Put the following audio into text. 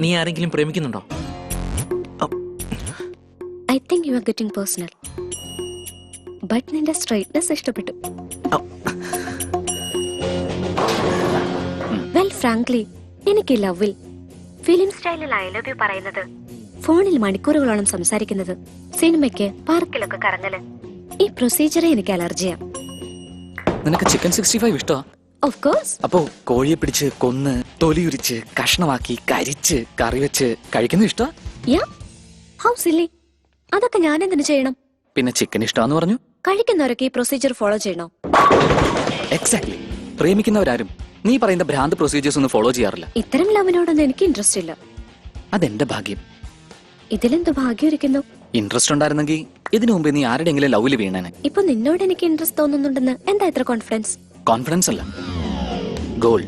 നീ ആരെങ്കിലും പ്രേമിക്കുന്നുണ്ടോ? I think you are getting personal but നിന്റെ സ്ട്രൈറ്റ്നെസ് ഇഷ്ടപ്പെട്ടു. വെൽ ഫ്രാങ്ക്ലി എനിക്ക് ലവിൽ ഫിലിം സ്റ്റൈലിൽ ഐ ലവ് യു പറയുന്നത് ഫോണിൽ മണിക്കൂറുകളോളം സംസാരിക്കുന്നത് സിനിമയ്ക്ക് പാർക്കിലൊക്കെ കറങ്ങൽ ഈ പ്രൊസീജിയറെ എനിക്ക് അലർജിയാ നിനക്ക് ചിക്കൻ സിക്സ്റ്റി ഫൈവ് ഇഷ്ടമാ അപ്പോ കോഴിയെ പിടിച്ച് കൊന്ന് തൊലിയുരിച്ച് കഷ്ണമാക്കി കരിച്ച് കറി വെച്ച് കഴിക്കുന്ന ഇഷ്ടമാ യാ അതൊക്കെ ഞാൻ എന്തിനു ചെയ്യണം? പിന്നെ ചിക്കൻ ഇഷ്ടമാന്ന് പറഞ്ഞു? കഴിക്കുന്നവരൊക്കെ ഈ പ്രൊസീജിയർ ഫോളോ ചെയ്യണോ? എക്സാക്ട്ലി പ്രേമിക്കുന്നവരാരും നീ പറയുന്ന ഭ്രാന്ത് പ്രൊസീജിയേഴ്സ് ഒന്നും ഫോളോ ചെയ്യാറില്ല. ഇത്തരം ലവനോടൊന്നും എനിക്ക് ഇൻട്രസ്റ്റ് ഇല്ല. അതെന്റെ ഭാഗ്യം. ഇതിലെന്ത് ഭാഗ്യം ഇരിക്കുന്നു? ഇൻട്രസ്റ്റ് ഉണ്ടായിരുന്നെങ്കിൽ ഇതിനു മുമ്പ് നീ ആരുടെങ്കിലും ലവിൽ വീണേനെ. ഇപ്പൊ നിന്നോട് എനിക്ക് ഇൻട്രസ്റ്റ് തോന്നുന്നുണ്ടെന്ന് എന്താ ഇത്ര കോൺഫിഡൻസ് കോൺഫിഡൻസ് അല്ല. ഗോൾ